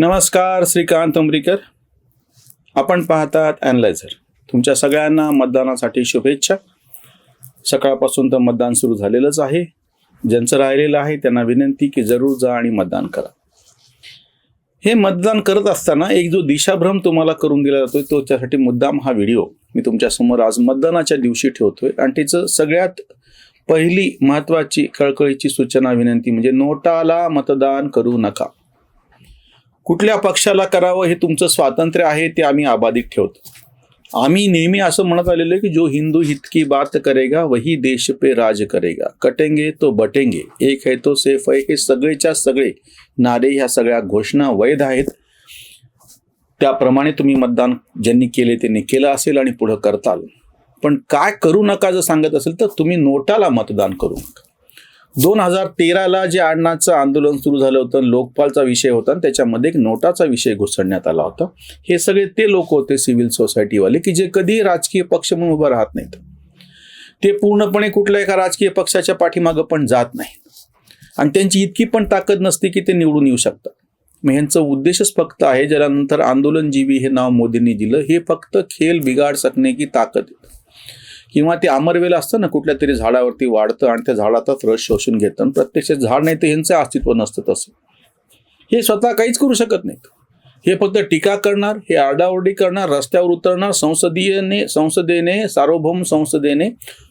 नमस्कार श्रीकांत उमरीकर. आपण पाहतात ॲनलायझर तुमच्या सगळ्यांना मतदानासाठी शुभेच्छा. सकाळपासून तर मतदान सुरू झालेलंच आहे. ज्यांचं राहिलेलं आहे त्यांना विनंती की जरूर जा आणि मतदान करा. हे मतदान करत असताना एक जो दिशाभ्रम तुम्हाला करून दिला जातोय तो त्यासाठी मुद्दाम हा व्हिडिओ. मी तुमच्यासमोर आज मतदानाच्या दिवशी ठेवतोय आणि त्याचं सगळ्यात पहिली महत्त्वाची कळकळीची सूचना विनंती म्हणजे नोटाला मतदान करू नका. कुठल्या पक्षाला करावं हे तुमचं स्वातंत्र्य आहे ते आम्ही अबाधित ठेवतो. आम्ही नेहमी असं म्हणत आलेलो आहे की जो हिंदू हित की बात करेगा वही देश पे राज करेगा. कटेंगे तो बटेंगे एक है तो सेफ आहे हे सगळेच्या सगळे नारे ह्या सगळ्या घोषणा वैध आहेत. त्याप्रमाणे तुम्ही मतदान ज्यांनी केले त्यांनी केलं असेल आणि पुढं करताल. पण काय करू नका जर सांगत असेल तर तुम्ही नोटाला मतदान करू नका. दोन हजार तेराला जे अण्णाचं आंदोलन सुरू झालं होतं लोकपालचा विषय होता आणि त्याच्यामध्ये एक नोटाचा विषय घुसडण्यात आला होता. हे सगळे ते लोक होते सिव्हिल सोसायटीवाले की जे कधी राजकीय पक्ष म्हणून उभं राहत नाहीत. ते पूर्णपणे कुठल्या एका राजकीय पक्षाच्या पाठीमागं पण जात नाहीत. आणि त्यांची इतकी पण ताकद नसते की ते निवडून येऊ शकतात. मग ह्यांचा उद्देशच फक्त आहे ज्याला नंतर आंदोलनजीवी हे नाव मोदींनी दिलं हे फक्त खेळ बिघाड सकणे की ताकद आहे. किंवा ते अमरवेल असतं ना कुठल्या तरी झाडावरती वाढतं आणि त्या झाडातच रस शोषून घेतं. आणि प्रत्यक्ष झाड नाही तर ह्यांचं अस्तित्व नसतं तसं. हे स्वतः काहीच करू शकत नाहीत. हे फक्त टीका करणार हे आरडाओरडी करणार रस्त्यावर उतरणार संसदीयने संसदेने सार्वभौम संसदेने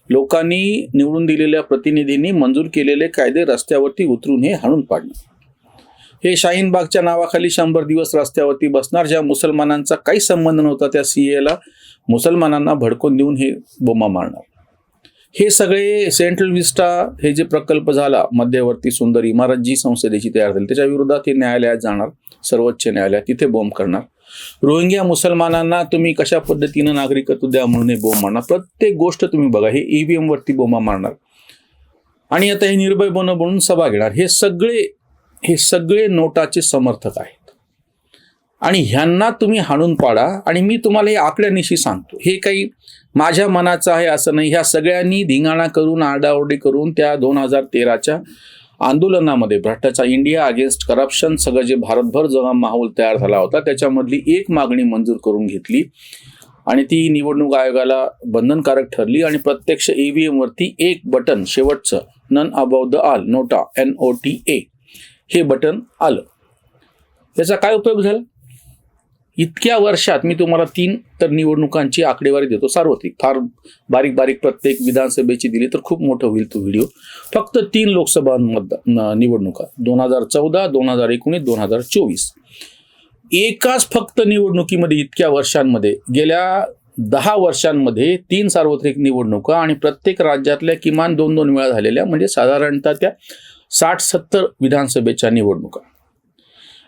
लोकांनी निवडून दिलेल्या प्रतिनिधींनी मंजूर केलेले कायदे रस्त्यावरती उतरून हे हाणून पाडणार. हे शाहीन बागच्या नावाखाली शंभर दिवस रस्त्यावरती बसणार. ज्या मुसलमानांचा काही संबंध नव्हता त्या सी एला मुसलमानांना भडकून देऊन हे बोमा मारणार. हे सगळे सेंट्रल विस्टा हे जे प्रकल्प झाला मध्यवर्ती सुंदर इमारत जी संसदेची तयार झाली त्याच्या विरोधात हे न्यायालयात जाणार सर्वोच्च न्यायालयात तिथे बॉम्ब करणार. रोहिंग्या मुसलमानांना तुम्ही कशा पद्धतीनं नागरिकत्व द्या म्हणून हे बोंब मारणार? प्रत्येक गोष्ट तुम्ही बघा हे ईव्हीएम वरती बोंबा मारणार. आणि आता हे निर्भय बन म्हणून सभा घेणार. हे सगळे हे सगळे नोटाचे समर्थक आहेत. आणि ह्यांना तुम्ही हाणून पाडा आणि मी तुम्हाला हे आकड्यानिशी सांगतो. हे काही माझ्या मनाचं आहे असं नाही. ह्या सगळ्यांनी धिंगाणा करून आरडाओरडी करून त्या दोन हजार तेराच्या आंदोलनामध्ये भ्रष्टाचार इंडिया अगेन्स्ट करप्शन सगळं जे भारतभर जेव्हा माहोल तयार झाला होता त्याच्यामधली एक मागणी मंजूर करून घेतली. आणि ती निवडणूक आयोगाला बंधनकारक ठरली आणि प्रत्यक्ष ईव्हीएम एमवरती एक बटन शेवटचं नन अबाउ द आल नोटा एन ओ टी ए हे बटन आलं. याचा काय उपयोग झाला? इतक्या वर्षात मी तुम्हाला तीन तर निवडणुकांची आकडेवारी देतो सार्वत्रिक. फार बारीक बारीक प्रत्येक विधानसभेची दिली तर खूप मोठं होईल तो व्हिडिओ. फक्त तीन लोकसभा मतदान निवडणुका दोन हजार चौदा दोन हजार एकोणीस दोन हजार चोवीस. एकाच फक्त निवडणुकीमध्ये इतक्या वर्षांमध्ये गेल्या दहा वर्षांमध्ये तीन सार्वत्रिक निवडणुका आणि प्रत्येक राज्यातल्या किमान दोन दोन वेळा झालेल्या म्हणजे साधारणतः त्या साठ सत्तर विधानसभेच्या निवडणुका.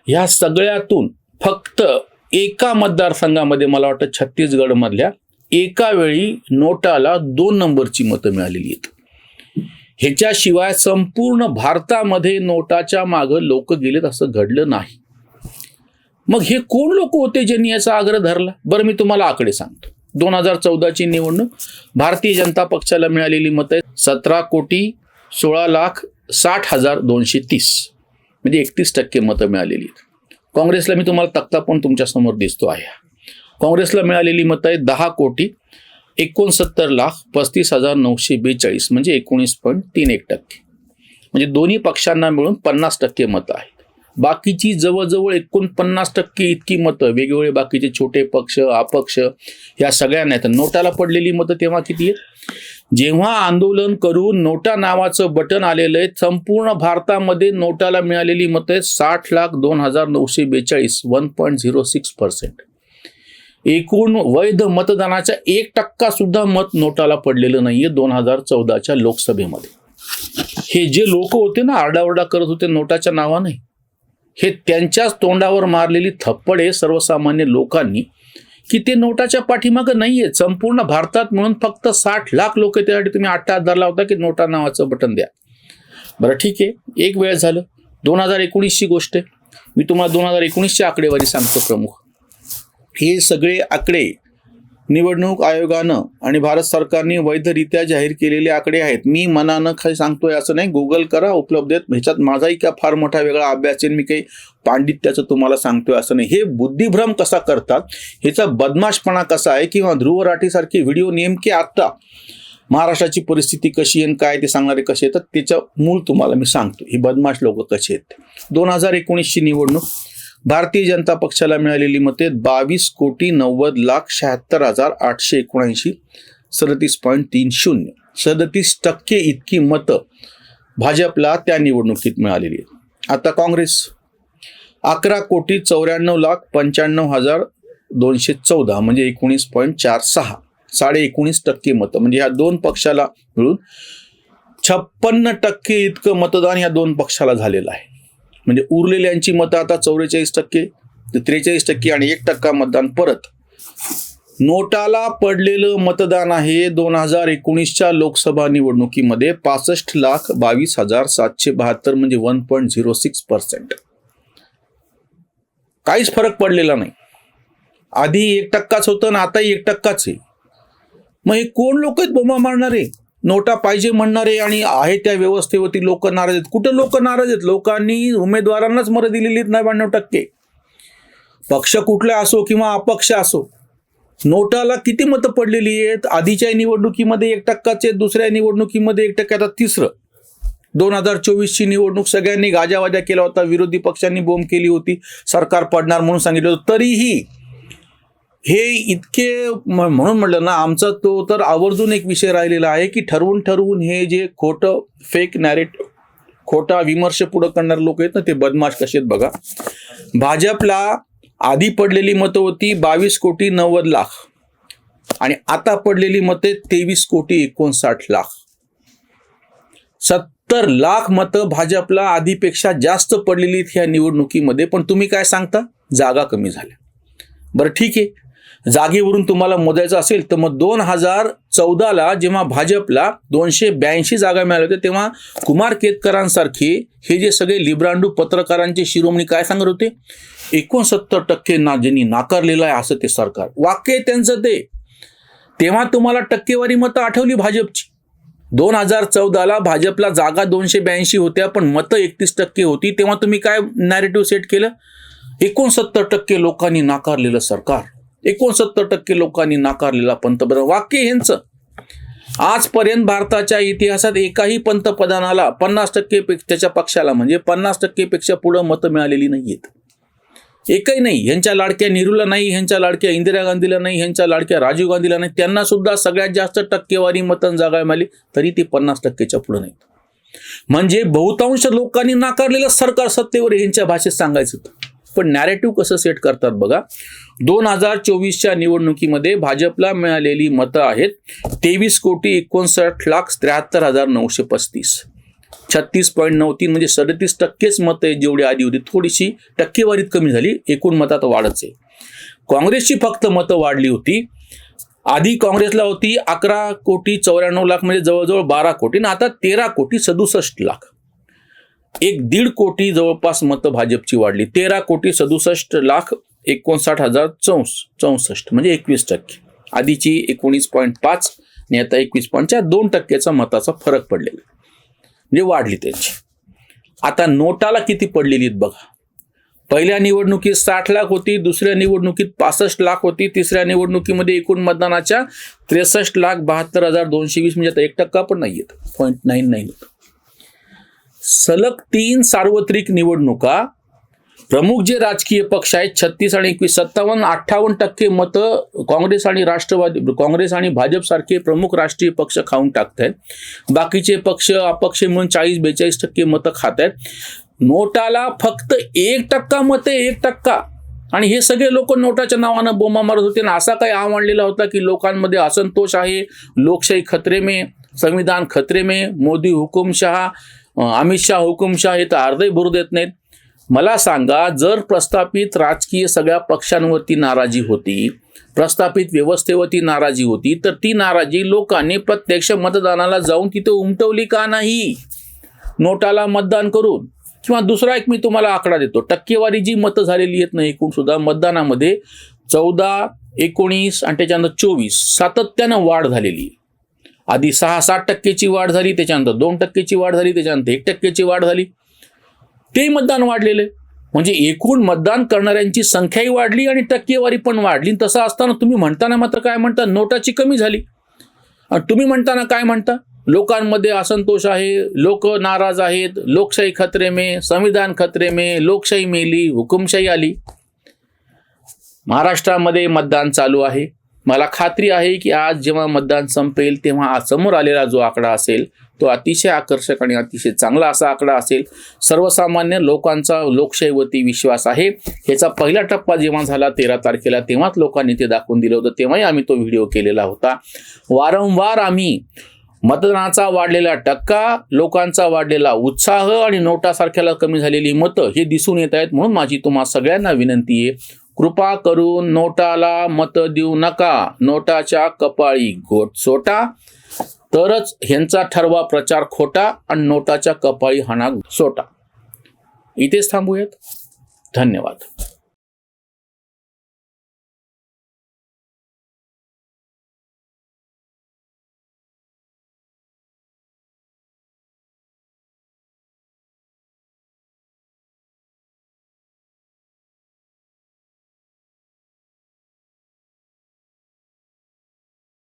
ह्या सगळ्यातून फक्त एका मतदारसंघामध्ये मला वाटतं छत्तीसगडमधल्या एका वेळी नोटाला दोन नंबरची मतं मिळालेली आहेत. ह्याच्याशिवाय संपूर्ण भारतामध्ये नोटाच्या मागं लोक गेलेत असं घडलं नाही. मग हे कोण लोक होते ज्यांनी याचा आग्रह धरला? बरं मी तुम्हाला आकडे सांगतो. दोन हजार चौदाची निवडणूक भारतीय जनता पक्षाला मिळालेली मतं सतरा कोटी सोळा लाख साठ हजार दोनशे तीस. म्हणजे एकतीस टक्के मतं मिळालेली आहेत. काँग्रेसला मी तुम्हाला तक्ता पण तुमच्यासमोर दिसतो आहे. काँग्रेसला मिळालेली मतं आहे दहा कोटी एकोणसत्तर लाख पस्तीस हजार नऊशे बेचाळीस म्हणजे एकोणीस पॉईंट तीन एक टक्के. म्हणजे दोन्ही पक्षांना मिळून पन्नास टक्के मतं आहेत. बाकीची जवळजवळ एकोणपन्नास टक्के इतकी मतं वेगवेगळे बाकीचे छोटे पक्ष अपक्ष ह्या सगळ्यांना आहेत. नोटाला पडलेली मतं तेव्हा किती आहेत? जेव्हा आंदोलन करून नोटा नावाचं बटन आलेलं आहे संपूर्ण भारतामध्ये नोटाला मिळालेली मतं साठ लाख दोन हजार नऊशे बेचाळीस one point zero six percent. एकूण वैध मतदानाच्या एक टक्का सुद्धा मत नोटाला पडलेलं नाहीये दोन हजार चौदाच्या लोकसभेमध्ये. हे जे लोक होते ना आरडाओरडा करत होते नोटाच्या नावाने हे त्यांच्याच तोंडावर मारलेली थप्पड आहे सर्वसामान्य लोकांनी. की ते नोटाच्या पाठीमागं नाहीये. संपूर्ण भारतात म्हणून फक्त साठ लाख लोक त्यासाठी तुम्ही आठ धरला होता की नोटा नावाचं बटन द्या. बरं ठीक आहे. एक वेळ झालं. दोन हजार एकोणीसची गोष्ट आहे. मी तुम्हाला दोन हजार एकोणीसची आकडेवारी सांगतो प्रमुख. हे सगळे आकडे निवडणूक आयोगानं आणि भारत सरकारने वैधरित्या जाहीर केलेले आकडे आहेत. मी मनानं काही सांगतोय असं नाही. गुगल करा उपलब्ध आहेत. ह्याच्यात माझाही का फार मोठा वेगळा अभ्यास आहे मी काही पांडित्याचं तुम्हाला सांगतोय असं नाही. हे बुद्धिभ्रम कसा करतात? ह्याचा बदमाशपणा कसा आहे? किंवा ध्रुव राठीसारखे व्हिडिओ नेमके आत्ता महाराष्ट्राची परिस्थिती कशी आहे आणि काय ते सांगणारे कसे येतात त्याचं मूळ तुम्हाला मी सांगतो ही बदमाश लोक कसे आहेत? दोन हजार एकोणीसची निवडणूक. भारतीय जनता पक्षाला मिळालेली मते बावीस कोटी नव्वद लाख शहात्तर हजार आठशे एकोणऐंशी सदतीस पॉईंट तीन शून्य. सदतीस टक्के इतकी मतं भाजपला त्या निवडणुकीत मिळालेली आहेत. आता काँग्रेस. अकरा कोटी चौऱ्याण्णव लाख पंच्याण्णव हजार दोनशे चौदा म्हणजे एकोणीस पॉईंट चार सहा साडे एकोणीस टक्के मतं. म्हणजे ह्या दोन पक्षाला मिळून छप्पन्न टक्के इतकं मतदान या दोन पक्षाला झालेलं आहे. म्हणजे उरलेल्यांची मतं आता चौवेचाळीस टक्के त्रेचाळीस टक्के आणि एक टक्का मतदान परत. नोटाला पडलेलं मतदान आहे दोन हजार एकोणीसच्या लोकसभा निवडणुकीमध्ये पासष्ट लाख बावीस हजार सातशे बहात्तर म्हणजे one point zero six percent. काहीच फरक पडलेला नाही. आधी एक टक्काच होतं ना आताही एक टक्काच आहे. मग हे कोण लोक आहेत बोमा मारणारे? नोटा पाहिजे म्हणणारे आणि आहे त्या व्यवस्थेवरती लोक नाराज आहेत. कुठं लोक नाराज आहेत? लोकांनी उमेदवारांनाच मरं दिलेली आहेत नव्याण्णव टक्के. पक्ष कुठला असो किंवा अपक्ष असो नोटाला किती मतं पडलेली आहेत? आधीच्या निवडणुकीमध्ये एक टक्काचे आहेत, दुसऱ्या निवडणुकीमध्ये एक टक्के आता तिसरं. दोन हजार चोवीसची निवडणूक सगळ्यांनी गाजावाजा केला होता. विरोधी पक्षांनी बोंब केली होती. सरकार पडणार म्हणून सांगितलं होतं. तरीही हे इतके म्हणून म्हटलं ना आमचा तो तर आवर्जून एक विषय राहिलेला आहे की ठरवून ठरवून हे जे खोटं फेक नॅरेट खोटा विमर्श पुढं करणारे लोक आहेत ना ते बदमाश कसे आहेत बघा. भाजपला आधी पडलेली मतं होती बावीस कोटी नव्वद लाख आणि आता पडलेली मते तेवीस कोटी एकोणसाठ लाख. सत्तर लाख मतं भाजपला आधीपेक्षा जास्त पडलेली आहेत ह्या निवडणुकीमध्ये पण तुम्ही काय सांगता? जागा कमी झाल्या. बरं ठीक आहे. जागेवरून तुम्हाला मोजायचं असेल तर मग दोन हजार चौदाला जेव्हा भाजपला दोनशे ब्याऐंशी जागा मिळाल्या होत्या तेव्हा कुमार केतकरांसारखे हे जे सगळे लिब्रांडू पत्रकारांचे शिरोमणी काय सांगत होते? एकोणसत्तर टक्के ना ज्यांनी नाकारलेलं आहे असं ते सरकार. वाक्य त्यांचं ते. तेव्हा तुम्हाला टक्केवारी मतं आठवली भाजपची. दोन हजार चौदाला भाजपला जागा दोनशे ब्याऐंशी होत्या पण मतं एकतीस टक्के होती. तेव्हा तुम्ही काय नॅरेटिव्ह सेट केलं? एकोणसत्तर टक्के लोकांनी नाकारलेलं सरकार. एकोणसत्तर टक्के लोकांनी नाकारलेला पंतप्रधान. वाक्य ह्यांचं. आजपर्यंत भारताच्या इतिहासात एकाही पंतप्रधानाला पन्नास टक्के त्याच्या पक्षाला म्हणजे पन्नास टक्केपेक्षा पुढं मतं मिळालेली नाहीयेत. एकही नाही. ह्यांच्या लाडक्या नेहरूला नाही ह्यांच्या लाडक्या इंदिरा गांधीला नाही ह्यांच्या लाडक्या राजीव गांधीला नाही. त्यांना सुद्धा सगळ्यात जास्त टक्केवारी मतन जागा मिळाली तरी ती पन्नास टक्केच्या पुढे नाहीत. म्हणजे बहुतांश लोकांनी नाकारलेलं सरकार सत्तेवर ह्यांच्या भाषेत सांगायचं होतं. पण नॅरेटिव्ह कसं सेट करतात बघा. दोन हजार चोवीसच्या निवडणुकीमध्ये भाजपला मिळालेली मतं आहेत तेवीस कोटी एकोणसाठ लाख त्र्याहत्तर हजार नऊशे पस्तीस. छत्तीस पॉईंट नऊ तीन म्हणजे सदतीस टक्केच मतं आहेत जेवढी आधी होती. थोडीशी टक्केवारीत कमी झाली. एकूण मतात वाढच आहे. काँग्रेसची फक्त मतं वाढली होती. आधी काँग्रेसला होती अकरा कोटी चौऱ्याण्णव लाख म्हणजे जवळजवळ बारा कोटी. आणि आता तेरा कोटी सदुसष्ट लाख. एक दीड कोटी जवळपास मतं भाजपची वाढली. तेरा कोटी सदुसष्ट लाख एकोणसाठ हजार चौस चौसष्ट म्हणजे एकवीस टक्के. आधीची एकोणीस पॉईंट पाच आणि आता एकवीस पॉईंट चार दोन टक्क्याचा मताचा फरक पडलेला म्हणजे वाढली त्यांची. आता नोटाला किती पडलेली आहेत बघा. पहिल्या निवडणुकीत साठ लाख होती दुसऱ्या निवडणुकीत पासष्ट लाख होती तिसऱ्या निवडणुकीमध्ये एकूण मतदानाच्या त्रेसष्ट लाख बहात्तर हजार दोनशे वीस म्हणजे आता एक टक्का पण नाही येत पॉईंट नाईन नाईन सलग तीन सार्वत्रिक निवडणुका. प्रमुख जे राजकीय पक्ष आहेत छत्तीस आणि एकवीस सत्तावन्न अठ्ठावन्न टक्के मतं काँग्रेस आणि राष्ट्रवादी काँग्रेस आणि भाजपसारखे प्रमुख राष्ट्रीय पक्ष खाऊन टाकत आहेत बाकीचे पक्ष अपक्ष म्हणून चाळीस बेचाळीस टक्के मतं खात आहेत नोटाला फक्त एक टक्का मते एक टक्का. आणि हे सगळे लोक नोटाच्या नावानं बोमा मारत होते आणि असा काही आव आणलेला होता की लोकांमध्ये असंतोष आहे लोकशाही खतरे में संविधान खतरे में मोदी हुकुमशहा अमित शाह हुकुमशाह हे तर अर्धही भरू देत नाहीत. मला सांगा जर प्रस्थापित राजकीय सगळ्या पक्षांवरती नाराजी होती प्रस्थापित व्यवस्थेवरती नाराजी होती तर ती नाराजी लोकांनी प्रत्यक्ष मतदानाला जाऊन तिथे उमटवली का नाही? नोटाला मतदान करून. किंवा दुसरा एक मी तुम्हाला आकडा देतो. टक्केवारी जी मतं झालेली आहेत ना एकूण सुद्धा मतदानामध्ये चौदा एकोणीस आणि त्याच्यानंतर चोवीस सातत्यानं वाढ झालेली आहे. आधी सहा सात टक्केची वाढ झाली त्याच्यानंतर दोन टक्केची वाढ झाली त्याच्यानंतर एक टक्केची वाढ झाली. ते मतदान वाढलेलं आहे. म्हणजे एकूण मतदान करणाऱ्यांची संख्याही वाढली आणि टक्केवारी पण वाढली. तसं असताना तुम्ही म्हणताना मात्र काय म्हणता? नोटाची कमी झाली. आणि तुम्ही म्हणताना काय म्हणता? लोकांमध्ये असंतोष आहे. लोक नाराज आहेत. लोकशाही खतरे में संविधान खतरे में लोकशाही मेली हुकुमशाही आली. महाराष्ट्रामध्ये मतदान चालू आहे. मला खात्री आहे की आज जेव्हा मतदान संपेल तेव्हा आज समोर आलेला जो आकडा असेल तो अतिशय आकर्षक आणि अतिशय चांगला असा आकडा असेल. सर्वसामान्य लोकांचा लोकशाहीवरती विश्वास आहे. ह्याचा पहिला टप्पा जेव्हा झाला तेरा तारखेला तेव्हाच लोकांनी ते दाखवून दिलं होतं. तेव्हाही आम्ही तो व्हिडिओ केलेला होता. वारंवार आम्ही मतदानाचा वाढलेला टक्का लोकांचा वाढलेला उत्साह आणि नोटासारख्याला कमी झालेली मतं हे दिसून येत आहेत म्हणून माझी तुम्हा सगळ्यांना विनंती आहे. कृपा करून नोटाला मत देऊ नका. नोटाच्या कपाळी गोट सोटा. तरच ह्यांचा ठरवा प्रचार खोटा आणि नोटाच्या कपाळी हाणा सोटा. इथेच थांबूयात. धन्यवाद.